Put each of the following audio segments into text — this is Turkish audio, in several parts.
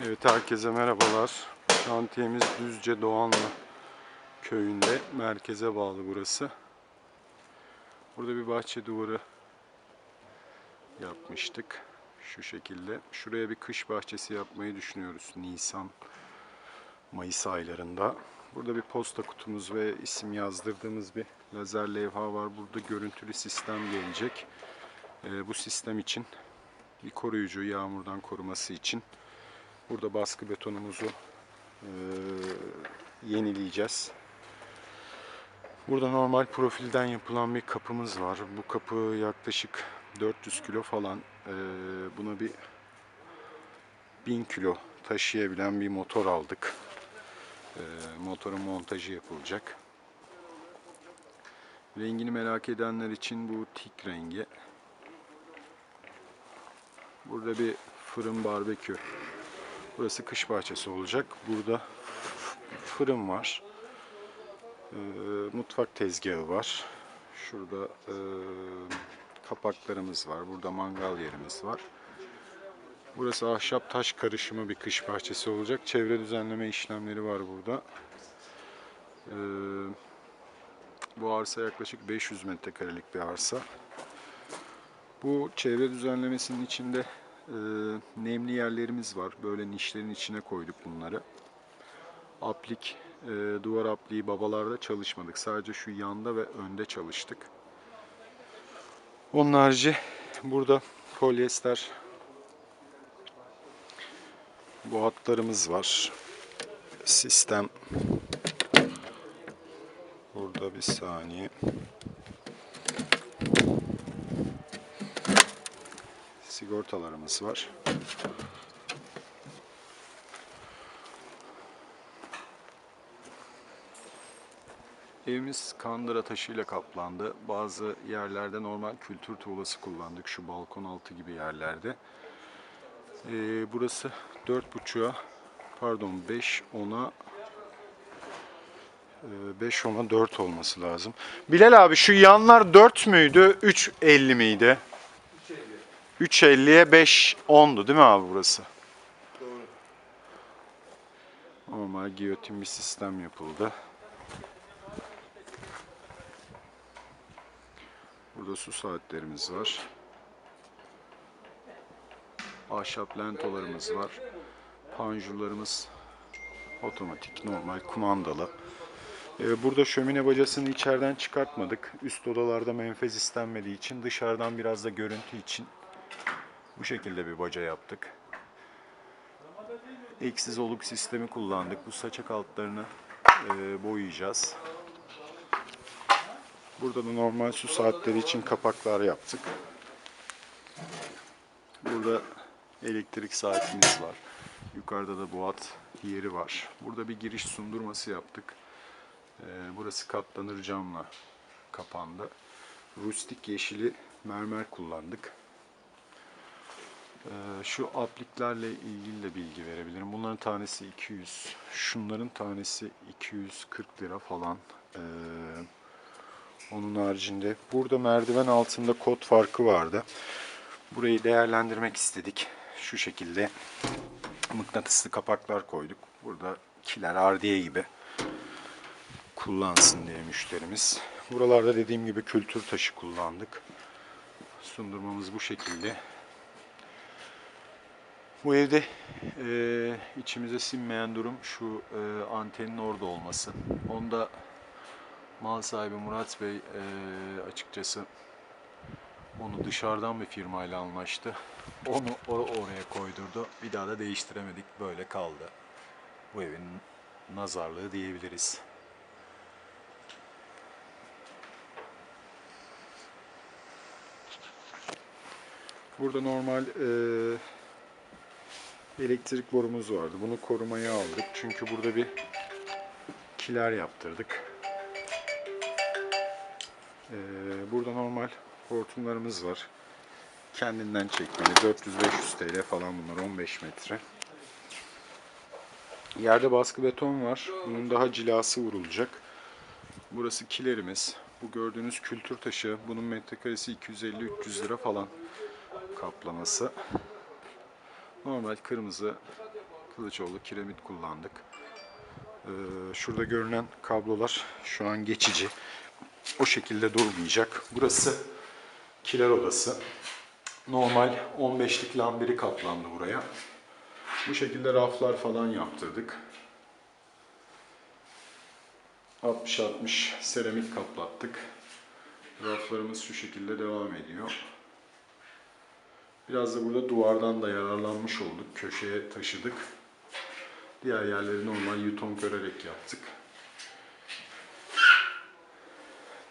Evet herkese merhabalar. Şantiyemiz Düzce Doğanlı köyünde. Merkeze bağlı burası. Burada bir bahçe duvarı yapmıştık. Şu şekilde. Şuraya bir kış bahçesi yapmayı düşünüyoruz. Nisan, Mayıs aylarında. Burada bir posta kutumuz ve isim yazdırdığımız bir lazer levha var. Burada görüntülü sistem gelecek. Ee, bu sistem için bir koruyucu yağmurdan koruması için Burada baskı betonumuzu eee, yenileyeceğiz. Burada normal profilden yapılan bir kapımız var. Bu kapı yaklaşık 400 kilo falan. Eee, buna bir 1000 kilo taşıyabilen bir motor aldık. Eee, motorun montajı yapılacak. Rengini merak edenler için bu tik rengi. Burada bir fırın barbekü Burası kış bahçesi olacak. Burada fırın var. Ee, mutfak tezgahı var. Şurada e, kapaklarımız var. Burada mangal yerimiz var. Burası ahşap taş karışımı bir kış bahçesi olacak. Çevre düzenleme işlemleri var burada. Ee, bu arsa yaklaşık 500 metrekarelik bir arsa. Bu çevre düzenlemesinin içinde e, nemli yerlerimiz var. Böyle nişlerin içine koyduk bunları. Aplik, e, duvar apliği babalarda çalışmadık. Sadece şu yanda ve önde çalıştık. Onun harici burada polyester bu hatlarımız var. Sistem burada bir saniye. Sigortalarımız var. Evimiz kandıra taşıyla kaplandı. Bazı yerlerde normal kültür tuğlası kullandık. Şu balkon altı gibi yerlerde. Ee, burası 4.5'a pardon 5 10'a 5 10'a 4 olması lazım. Bilal abi şu yanlar 4 müydü? 3.50 miydi? 3.50'ye 5 10'du değil mi abi burası? Doğru. Normal giyotin bir sistem yapıldı. Burada su saatlerimiz var. Ahşap lentolarımız var. Panjurlarımız otomatik, normal, kumandalı. Ee, Burada şömine bacasını içeriden çıkartmadık. Üst odalarda menfez istenmediği için dışarıdan biraz da görüntü için bu şekilde bir baca yaptık. Eksiz oluk sistemi kullandık. Bu saçak altlarını e, boyayacağız. Burada da normal su saatleri için kapaklar yaptık. Burada elektrik saatimiz var. Yukarıda da boğat yeri var. Burada bir giriş sundurması yaptık. E, burası katlanır camla kapandı. Rustik yeşili mermer kullandık. Ee, Şu apliklerle ilgili de bilgi verebilirim. Bunların tanesi 200. Şunların tanesi 240 lira falan. Ee, onun haricinde burada merdiven altında kod farkı vardı. Burayı değerlendirmek istedik. Şu şekilde mıknatıslı kapaklar koyduk. Burada kiler ardiye gibi kullansın diye müşterimiz. Buralarda dediğim gibi kültür taşı kullandık. Sundurmamız bu şekilde. Bu evde e, içimize sinmeyen durum şu e, antenin orada olması. Onda mal sahibi Murat Bey e, açıkçası onu dışarıdan bir firmayla anlaştı. Onu or- oraya koydurdu. Bir daha da değiştiremedik. Böyle kaldı. Bu evin nazarlığı diyebiliriz. Burada normal e, elektrik borumuz vardı. Bunu korumaya aldık. Çünkü burada bir kiler yaptırdık. Ee, burada normal hortumlarımız var. Kendinden çekmeli. 400-500 TL falan bunlar. 15 metre. Yerde baskı beton var. Bunun daha cilası vurulacak. Burası kilerimiz. Bu gördüğünüz kültür taşı. Bunun metrekaresi 250-300 lira falan kaplaması. Normal kırmızı Kılıçoğlu kiremit kullandık. Ee, şurada görünen kablolar şu an geçici. O şekilde durmayacak. Burası kiler odası. Normal 15'lik lambiri kaplandı buraya. Bu şekilde raflar falan yaptırdık. 60-60 seramik kaplattık. Raflarımız şu şekilde devam ediyor. Biraz da burada duvardan da yararlanmış olduk. Köşeye taşıdık. Diğer yerleri normal yuton görerek yaptık.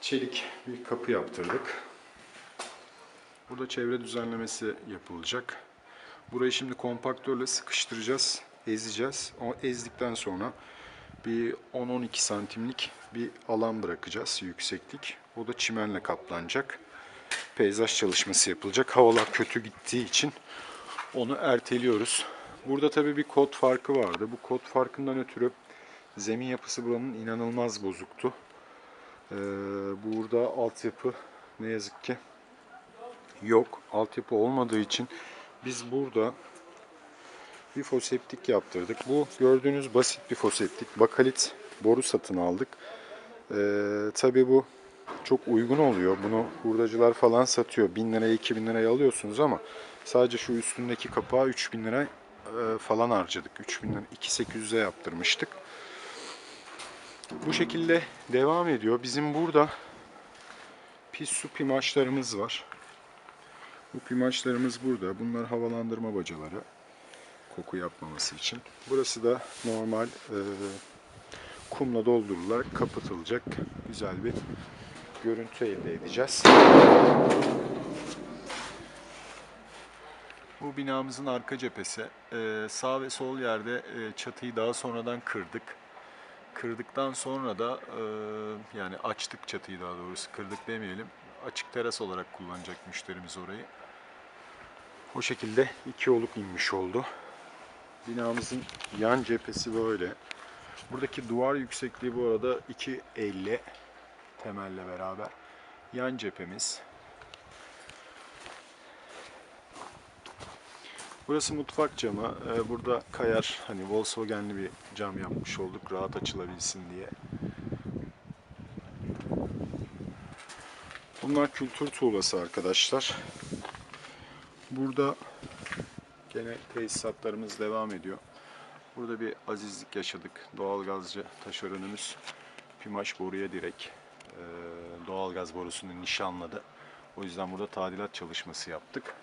Çelik bir kapı yaptırdık. Burada çevre düzenlemesi yapılacak. Burayı şimdi kompaktörle sıkıştıracağız, ezeceğiz. O ezdikten sonra bir 10-12 santimlik bir alan bırakacağız yükseklik. O da çimenle kaplanacak. Peyzaj çalışması yapılacak. Havalar kötü gittiği için onu erteliyoruz. Burada tabii bir kod farkı vardı. Bu kod farkından ötürü zemin yapısı buranın inanılmaz bozuktu. Ee, burada altyapı ne yazık ki yok. Altyapı olmadığı için biz burada bir foseptik yaptırdık. Bu gördüğünüz basit bir foseptik. Bakalit boru satın aldık. Ee, tabii bu çok uygun oluyor. Bunu hurdacılar falan satıyor. 1000 liraya 2000 liraya alıyorsunuz ama sadece şu üstündeki kapağı 3000 lira e, falan harcadık. 3000 lira 2800'e yaptırmıştık. Bu şekilde devam ediyor. Bizim burada pis su pimaçlarımız var. Bu pimaçlarımız burada. Bunlar havalandırma bacaları. Koku yapmaması için. Burası da normal e, kumla doldurularak kapatılacak güzel bir görüntü elde edeceğiz. Bu binamızın arka cephesi. Ee, sağ ve sol yerde e, çatıyı daha sonradan kırdık. Kırdıktan sonra da e, yani açtık çatıyı daha doğrusu kırdık demeyelim. Açık teras olarak kullanacak müşterimiz orayı. O şekilde iki oluk inmiş oldu. Binamızın yan cephesi böyle. Buradaki duvar yüksekliği bu arada 2.50 temelle beraber. Yan cephemiz. Burası mutfak camı. Ee, Burada kayar hani Volkswagen'li bir cam yapmış olduk rahat açılabilsin diye. Bunlar kültür tuğlası arkadaşlar. Burada gene tesisatlarımız devam ediyor. Burada bir azizlik yaşadık. Doğalgazcı taşeronumuz Pimaş boruya direkt e, doğalgaz borusunu nişanladı. O yüzden burada tadilat çalışması yaptık.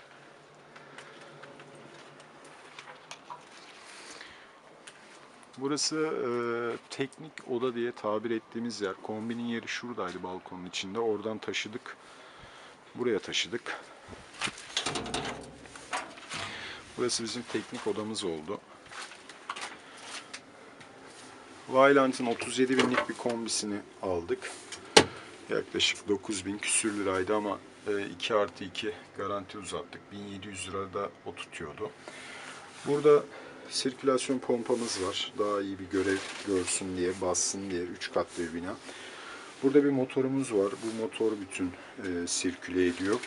Burası e, teknik oda diye tabir ettiğimiz yer. Kombinin yeri şuradaydı balkonun içinde. Oradan taşıdık. Buraya taşıdık. Burası bizim teknik odamız oldu. Vailant'ın 37 binlik bir kombisini aldık. Yaklaşık 9000 küsür liraydı ama 2 artı 2 garanti uzattık. 1700 lira da o tutuyordu. Burada sirkülasyon pompamız var. Daha iyi bir görev görsün diye, bassın diye. 3 katlı bir bina. Burada bir motorumuz var. Bu motor bütün e, sirküle ediyor.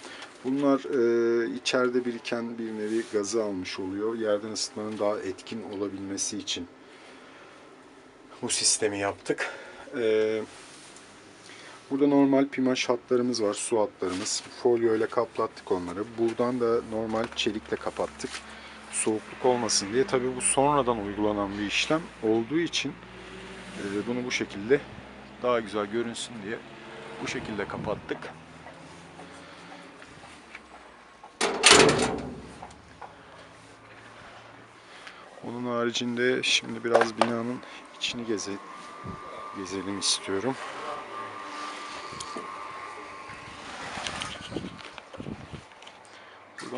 Bunlar e, içeride biriken bir nevi gazı almış oluyor. Yerden ısıtmanın daha etkin olabilmesi için bu sistemi yaptık. E, burada normal pimaş hatlarımız var, su hatlarımız. Folyo ile kaplattık onları. Buradan da normal çelikle kapattık. Soğukluk olmasın diye. Tabii bu sonradan uygulanan bir işlem olduğu için e, bunu bu şekilde daha güzel görünsün diye bu şekilde kapattık. Onun haricinde şimdi biraz binanın içini geze, gezelim istiyorum.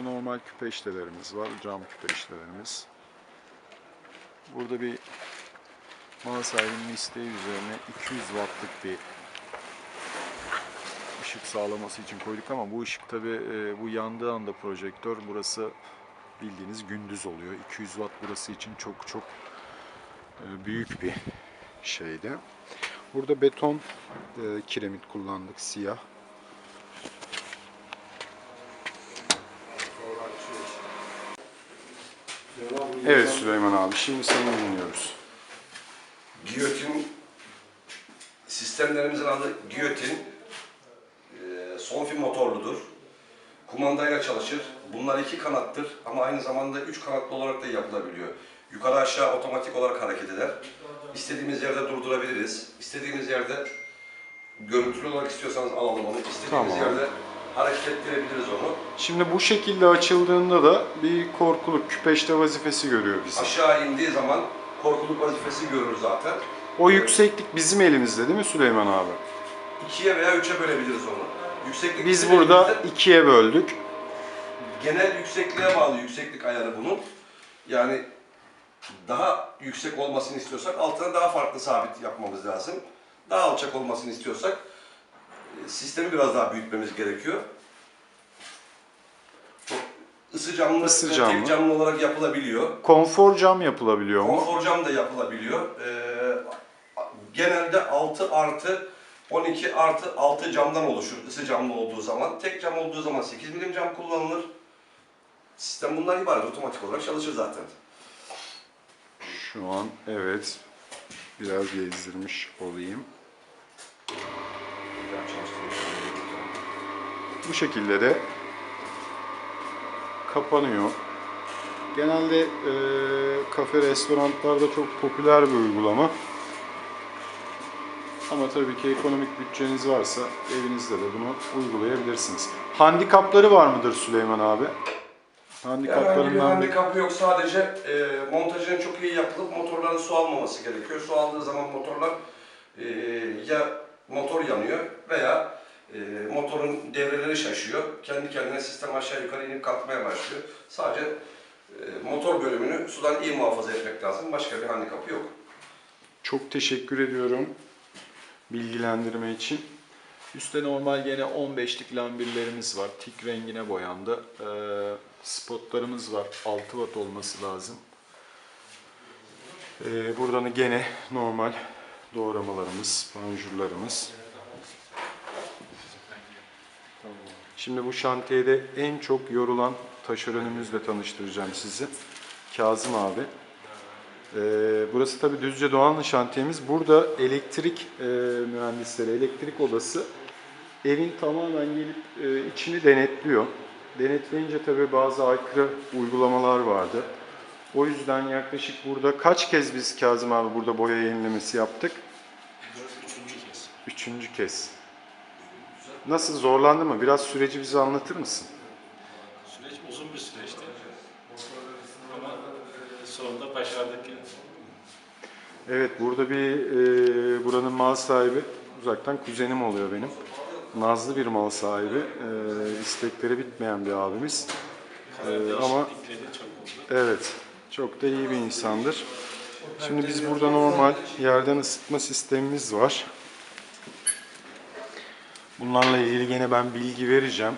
Normal küpe işlelerimiz var, cam küpe işlelerimiz. Burada bir mal sahibinin isteği üzerine 200 wattlık bir ışık sağlaması için koyduk ama bu ışık tabi bu yandığı anda projektör burası bildiğiniz gündüz oluyor. 200 watt burası için çok çok e, büyük bir şeydi. Burada beton e, kiremit kullandık siyah. Evet Süleyman abi şimdi seni dinliyoruz. Giyotin sistemlerimizin adı giyotin. Ee, Sonfi motorludur. Kumandayla çalışır. Bunlar iki kanattır ama aynı zamanda üç kanatlı olarak da yapılabiliyor. Yukarı aşağı otomatik olarak hareket eder. İstediğimiz yerde durdurabiliriz. İstediğimiz yerde görüntülü olarak istiyorsanız alalım onu. İstediğimiz Tamam. yerde hareket ettirebiliriz onu. Şimdi bu şekilde açıldığında da bir korkuluk küpeşte vazifesi görüyor bizi. Aşağı indiği zaman korkuluk vazifesi görür zaten. O yükseklik bizim elimizde değil mi Süleyman abi? İkiye veya üçe bölebiliriz onu. Yükseklik Biz bizim burada elimizde. ikiye böldük. genel yüksekliğe bağlı yükseklik ayarı bunun. Yani daha yüksek olmasını istiyorsak altına daha farklı sabit yapmamız lazım. Daha alçak olmasını istiyorsak sistemi biraz daha büyütmemiz gerekiyor. Isı camlı, Isı camlı. tek camlı olarak yapılabiliyor. Konfor cam yapılabiliyor mu? Konfor cam da yapılabiliyor. Ee, genelde 6 artı 12 artı 6 camdan oluşur ısı camlı olduğu zaman. Tek cam olduğu zaman 8 milim cam kullanılır. Sistem bundan ibaret. Otomatik olarak çalışır zaten. Şu an evet. Biraz gezdirmiş olayım. Bu şekilde de kapanıyor. Genelde e, kafe, restoranlarda çok popüler bir uygulama. Ama tabii ki ekonomik bütçeniz varsa evinizde de bunu uygulayabilirsiniz. Handikapları var mıdır Süleyman abi? Herhangi bir Handikaplarından bir... handikapı yok. Sadece e, montajının çok iyi yapılıp motorların su almaması gerekiyor. Su aldığı zaman motorlar e, ya motor yanıyor veya e, motorun devreleri şaşıyor. Kendi kendine sistem aşağı yukarı inip kalkmaya başlıyor. Sadece e, motor bölümünü sudan iyi muhafaza etmek lazım. Başka bir handikapı yok. Çok teşekkür ediyorum bilgilendirme için. Üstte normal gene 15'lik lambirlerimiz var. Tik rengine boyandı. Ee, spotlarımız var. 6 watt olması lazım. Ee, buradan da gene normal doğramalarımız, panjurlarımız. Şimdi bu şantiyede en çok yorulan taşeronumuzla tanıştıracağım sizi. Kazım abi. Ee, burası tabii Düzce Doğanlı şantiyemiz. Burada elektrik e, mühendisleri, elektrik odası evin tamamen gelip e, içini denetliyor. Denetleyince tabii bazı aykırı uygulamalar vardı. O yüzden yaklaşık burada kaç kez biz Kazım abi burada boya yenilemesi yaptık? Üçüncü kez. Üçüncü kez. Nasıl zorlandı mı? Biraz süreci bize anlatır mısın? Süreç uzun bir süreçti. Ama e, sonunda başardık yani. Evet, burada bir e, buranın mal sahibi, uzaktan kuzenim oluyor benim. Nazlı bir mal sahibi, e, istekleri bitmeyen bir abimiz. E, ama evet, çok da iyi bir insandır. Şimdi biz burada normal yerden ısıtma sistemimiz var. Bunlarla ilgili gene ben bilgi vereceğim.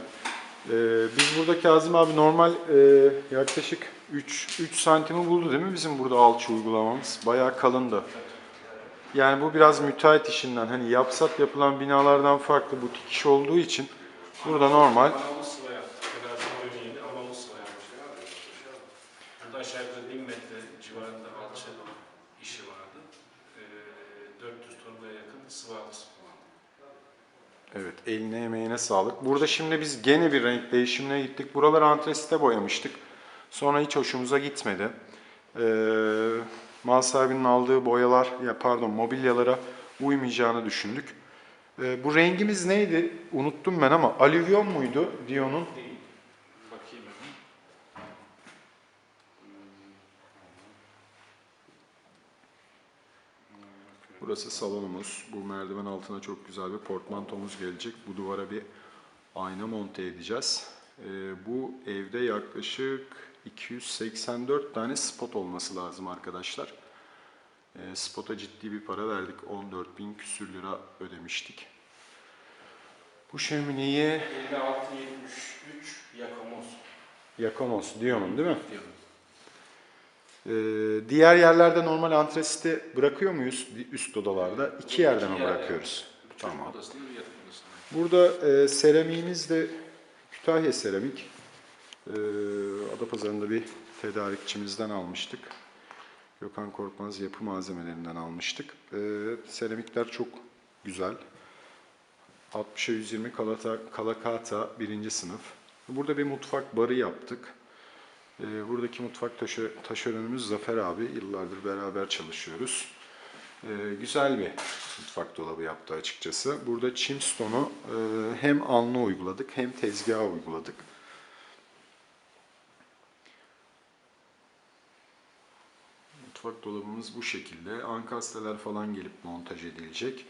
E, biz burada Kazım abi normal e, yaklaşık 3, 3 santimi buldu değil mi bizim burada alçı uygulamamız? Bayağı kalındı. Yani bu biraz müteahhit işinden hani yapsat yapılan binalardan farklı butik iş olduğu için burada normal Anamlı sıva yaptık. Terazi boyunu yeni anamlı sıva yaptık. Burada aşağı yukarı 1000 metre civarında alçı işi vardı. Ee, 400 torbaya yakın sıva alçı kullandık. Evet, eline emeğine sağlık. Burada şimdi biz gene bir renk değişimine gittik. Buraları antresite boyamıştık. Sonra hiç hoşumuza gitmedi. Ee, mal sahibinin aldığı boyalar, ya pardon mobilyalara uymayacağını düşündük. Ee, bu rengimiz neydi? Unuttum ben ama alüvyon muydu Dion'un? Burası salonumuz. Bu merdiven altına çok güzel bir portmantomuz gelecek. Bu duvara bir ayna monte edeceğiz. Ee, bu evde yaklaşık 284 tane spot olması lazım arkadaşlar. Ee, spota ciddi bir para verdik. 14 bin küsür lira ödemiştik. Bu şömineyi 5673 Yakamoz Yakomos Dion'un değil mi? diyorum. Ee, diğer yerlerde normal antresite bırakıyor muyuz üst odalarda? İki yerde mi İki yer, bırakıyoruz? Çocuk Tamam. odasında. Burada e, seramiğimiz de Kütahya seramik. E, Adapazarı'nda bir tedarikçimizden almıştık. Gökhan Korkmaz yapı malzemelerinden almıştık. Ee, seramikler çok güzel. 60'a 120 Kalata, Kalakata birinci sınıf. Burada bir mutfak barı yaptık. Ee, buradaki mutfak taşı, taşeronumuz Zafer abi. Yıllardır beraber çalışıyoruz. Ee, güzel bir mutfak dolabı yaptı açıkçası. Burada Chimstone'u e, hem alnı uyguladık hem tezgaha uyguladık. Mutfak dolabımız bu şekilde. Ankastreler falan gelip montaj edilecek.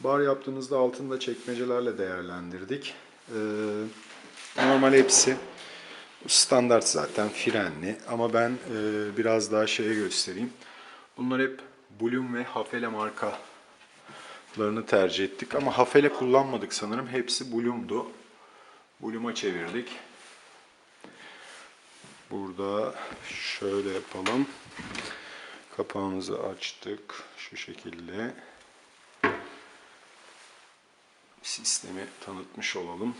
Bar yaptığımızda altında çekmecelerle değerlendirdik. Ee, normal hepsi standart zaten frenli ama ben e, biraz daha şeye göstereyim. Bunlar hep Blum ve Hafele markalarını tercih ettik ama Hafele kullanmadık sanırım. Hepsi Blum'du. Blum'a çevirdik. Burada şöyle yapalım. Kapağımızı açtık şu şekilde. Sistemi tanıtmış olalım.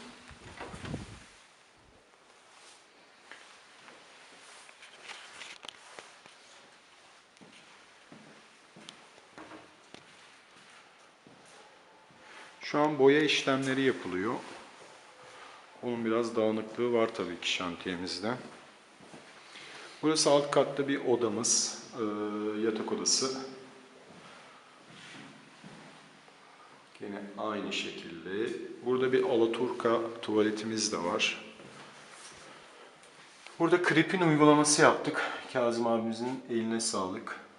Şu an boya işlemleri yapılıyor. Onun biraz dağınıklığı var tabii ki şantiyemizde. Burası alt katta bir odamız, e, yatak odası. Yine aynı şekilde. Burada bir alaturka tuvaletimiz de var. Burada kripin uygulaması yaptık. Kazım abimizin eline sağlık.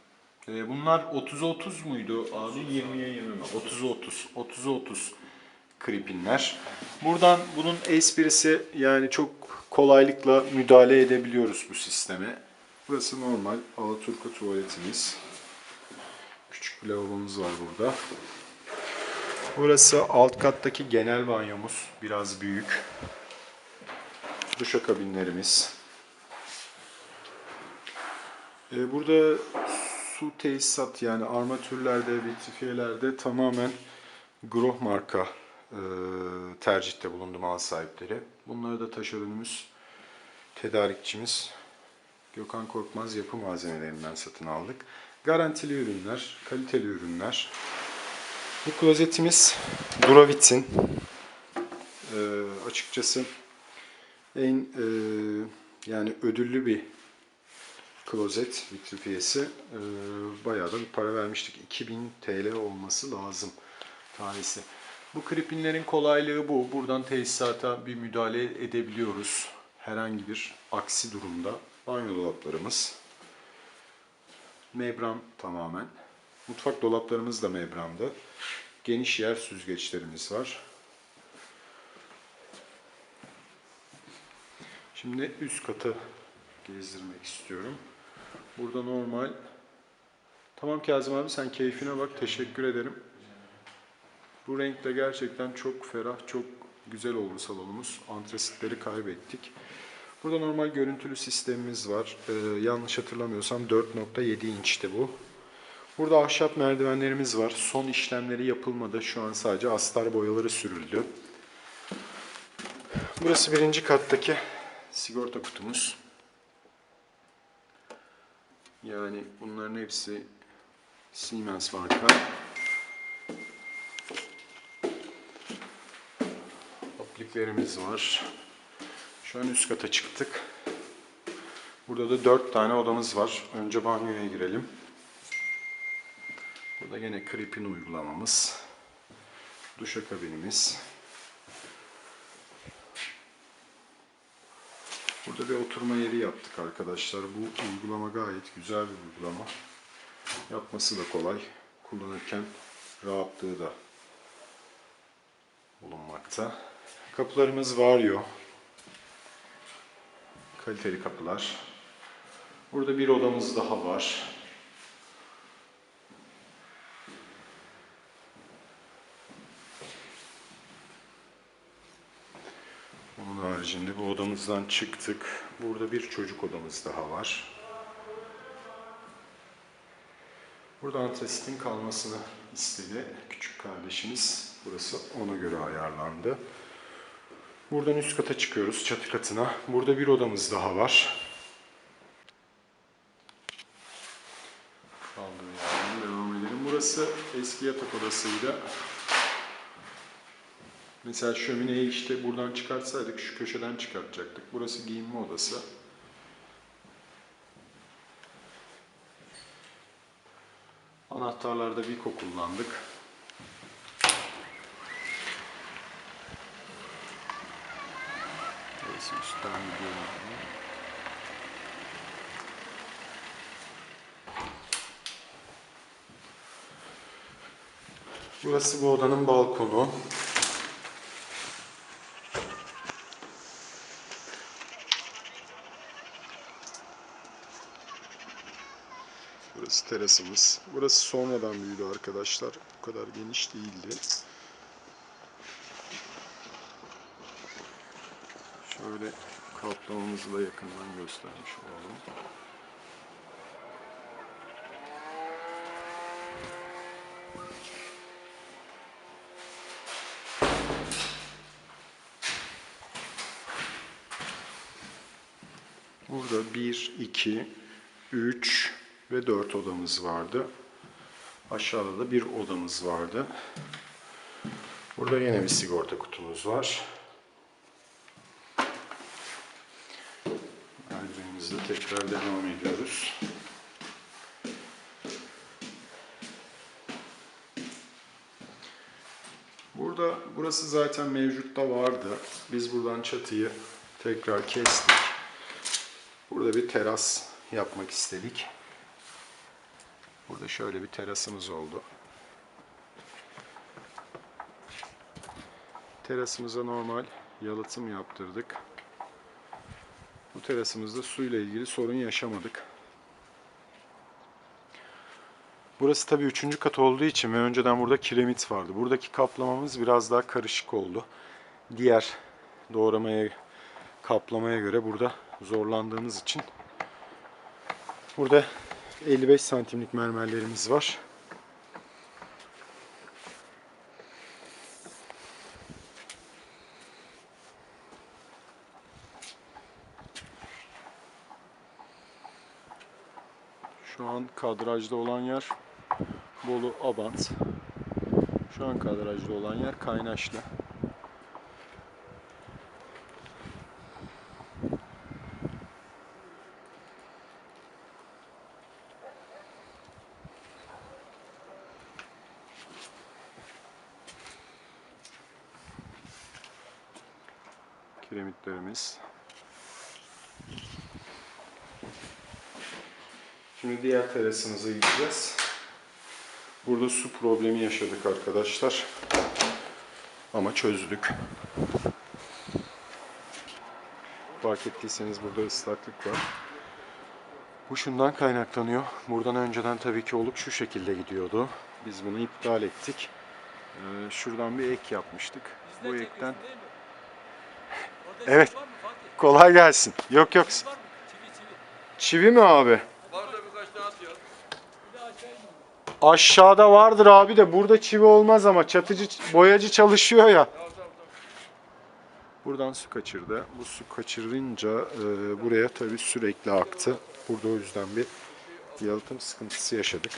Ee, bunlar 30'a 30 muydu abi? 20'ye 20 mi? 30'a 30. 30'a 30 kripinler. Buradan bunun esprisi yani çok kolaylıkla müdahale edebiliyoruz bu sisteme. Burası normal Alaturka tuvaletimiz. Küçük bir lavabomuz var burada. Burası alt kattaki genel banyomuz. Biraz büyük. Duşakabinlerimiz. Ee, burada su tesisat yani armatürlerde, vitrifiyelerde tamamen Groh marka e, tercihte bulundu mal sahipleri. Bunları da taşeronumuz, tedarikçimiz Gökhan Korkmaz yapı malzemelerinden satın aldık. Garantili ürünler, kaliteli ürünler. Bu klozetimiz Duravit'in. E, açıkçası en e, yani ödüllü bir klozet vitrifiyesi e, bayağı da bir para vermiştik. 2000 TL olması lazım tanesi. Bu kripinlerin kolaylığı bu. Buradan tesisata bir müdahale edebiliyoruz. Herhangi bir aksi durumda. Banyo dolaplarımız. Membran tamamen. Mutfak dolaplarımız da membrandı. Geniş yer süzgeçlerimiz var. Şimdi üst katı gezdirmek istiyorum. Burada normal. Tamam Kazım abi sen keyfine bak. Teşekkür ederim. Bu renkte gerçekten çok ferah, çok güzel oldu salonumuz. Antresitleri kaybettik. Burada normal görüntülü sistemimiz var. Ee, yanlış hatırlamıyorsam 4.7 inçti bu. Burada ahşap merdivenlerimiz var. Son işlemleri yapılmadı. Şu an sadece astar boyaları sürüldü. Burası birinci kattaki sigorta kutumuz. Yani bunların hepsi Siemens marka. Apliklerimiz var. Şu an üst kata çıktık. Burada da dört tane odamız var. Önce banyoya girelim. Burada yine kripin uygulamamız. Duşakabinimiz. Burada bir oturma yeri yaptık arkadaşlar. Bu uygulama gayet güzel bir uygulama. Yapması da kolay. Kullanırken rahatlığı da bulunmakta. Kapılarımız Vario. Kaliteli kapılar. Burada bir odamız daha var. bu odamızdan çıktık. Burada bir çocuk odamız daha var. Burada antresitin kalmasını istedi küçük kardeşimiz. Burası ona göre ayarlandı. Buradan üst kata çıkıyoruz, çatı katına. Burada bir odamız daha var. Kaldığı yerden devam edelim. Burası eski yatak odasıyla Mesela şömineyi işte buradan çıkartsaydık şu köşeden çıkartacaktık. Burası giyinme odası. Anahtarlarda Vico kullandık. Burası üstten gidiyor. Burası bu odanın balkonu. Burası terasımız. Burası sonradan büyüdü arkadaşlar. Bu kadar geniş değildi. Şöyle kaplamamızı da yakından göstermiş olalım. Burada 1, 2, 3 ve 4 odamız vardı. Aşağıda da bir odamız vardı. Burada yine bir sigorta kutumuz var. Merdivenimizde tekrar devam ediyoruz. Burada burası zaten mevcutta vardı. Biz buradan çatıyı tekrar kestik. Burada bir teras yapmak istedik. Burada şöyle bir terasımız oldu. Terasımıza normal yalıtım yaptırdık. Bu terasımızda suyla ilgili sorun yaşamadık. Burası tabii üçüncü kat olduğu için ve önceden burada kiremit vardı. Buradaki kaplamamız biraz daha karışık oldu. Diğer doğramaya, kaplamaya göre burada zorlandığımız için burada 55 santimlik mermerlerimiz var. Şu an kadrajda olan yer Bolu Abant. Şu an kadrajda olan yer Kaynaşlı. Kiremitlerimiz. Şimdi diğer terasımıza gideceğiz. Burada su problemi yaşadık arkadaşlar. Ama çözdük. Fark ettiyseniz burada ıslaklık var. Bu şundan kaynaklanıyor. Buradan önceden tabii ki olup şu şekilde gidiyordu. Biz bunu iptal ettik. Ee, şuradan bir ek yapmıştık. Bu ekten Evet. kolay gelsin. Yok yok. Çivi mi abi? Aşağıda vardır abi de burada çivi olmaz ama çatıcı boyacı çalışıyor ya. Buradan su kaçırdı. Bu su kaçırınca e, buraya tabii sürekli aktı. Burada o yüzden bir yalıtım sıkıntısı yaşadık.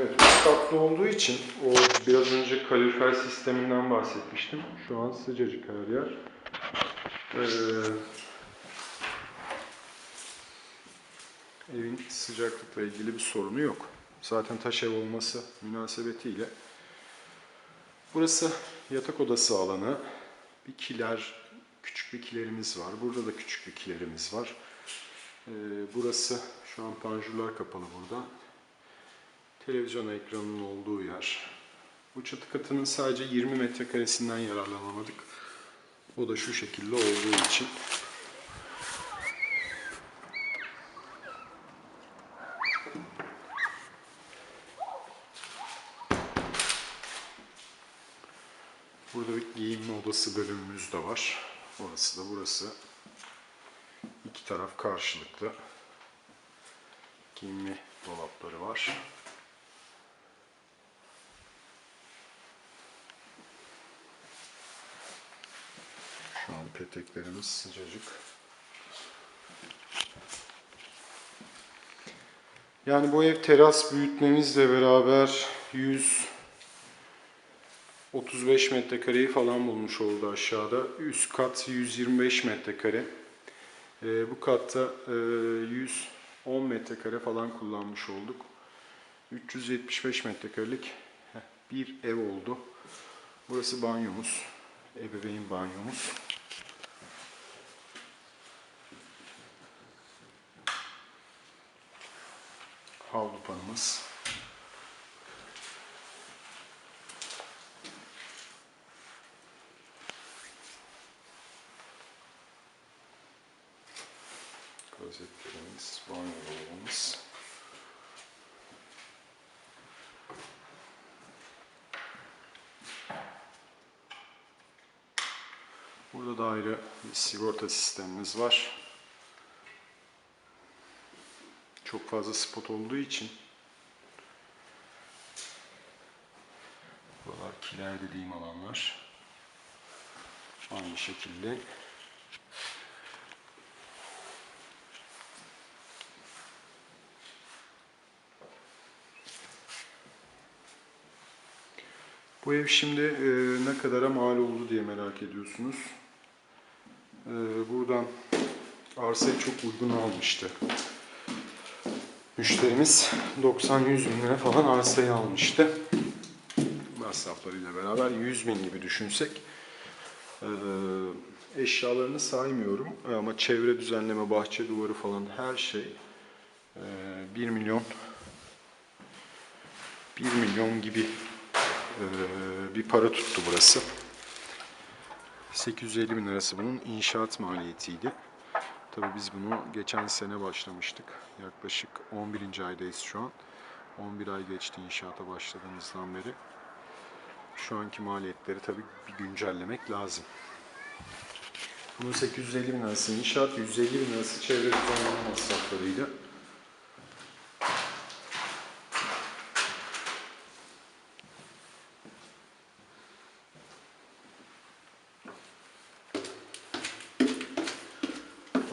Evet, katlı olduğu için o biraz önce kalorifer sisteminden bahsetmiştim. Şu an sıcacık her yer. Ee, evin sıcaklıkla ilgili bir sorunu yok. Zaten taş ev olması münasebetiyle. Burası yatak odası alanı. Bir kiler, küçük bir kilerimiz var. Burada da küçük bir kilerimiz var. Ee, burası şu an panjurlar kapalı burada televizyon ekranının olduğu yer. Bu çatı katının sadece 20 metrekaresinden yararlanamadık. O da şu şekilde olduğu için. Burada bir giyinme odası bölümümüz de var. Orası da burası. İki taraf karşılıklı. Giyinme dolapları var. Peteklerimiz sıcacık. Yani bu ev teras büyütmemizle beraber 135 metrekareyi falan bulmuş oldu aşağıda. Üst kat 125 metrekare. Ee, bu katta e, 110 metrekare falan kullanmış olduk. 375 metrekarelik bir ev oldu. Burası banyomuz. Ebeveyn banyomuz. Panımız. Klozetlerimiz, banyo dolabımız. Burada da ayrı bir sigorta sistemimiz var. Çok fazla spot olduğu için kiler dediğim alanlar. Aynı şekilde Bu ev şimdi e, ne kadara mal oldu diye merak ediyorsunuz. E, buradan arsayı çok uygun almıştı. Müşterimiz 90-100 bin lira falan arsayı almıştı. Masraflarıyla beraber 100 bin gibi düşünsek. eşyalarını saymıyorum ama çevre düzenleme, bahçe duvarı falan her şey e, 1 milyon 1 milyon gibi bir para tuttu burası. 850 bin lirası bunun inşaat maliyetiydi. Tabii biz bunu geçen sene başlamıştık. Yaklaşık 11. aydayız şu an. 11 ay geçti inşaata başladığımızdan beri. Şu anki maliyetleri tabii bir güncellemek lazım. Bunun 850 bin lirası inşaat, 150 bin lirası çevre düzenleme masraflarıydı.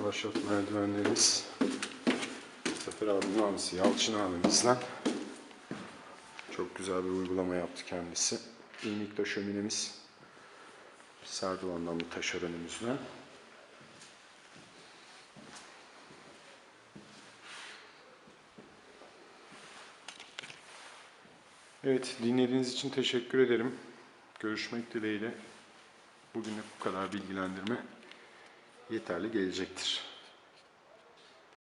Ahşap merdivenlerimiz Zafer abinin abisi Yalçın abimizden çok güzel bir uygulama yaptı kendisi. İlmikta şöminemiz Serdivan'dan bir taşeronumuzdan. Evet, dinlediğiniz için teşekkür ederim. Görüşmek dileğiyle. Bugünlük bu kadar bilgilendirme yeterli gelecektir.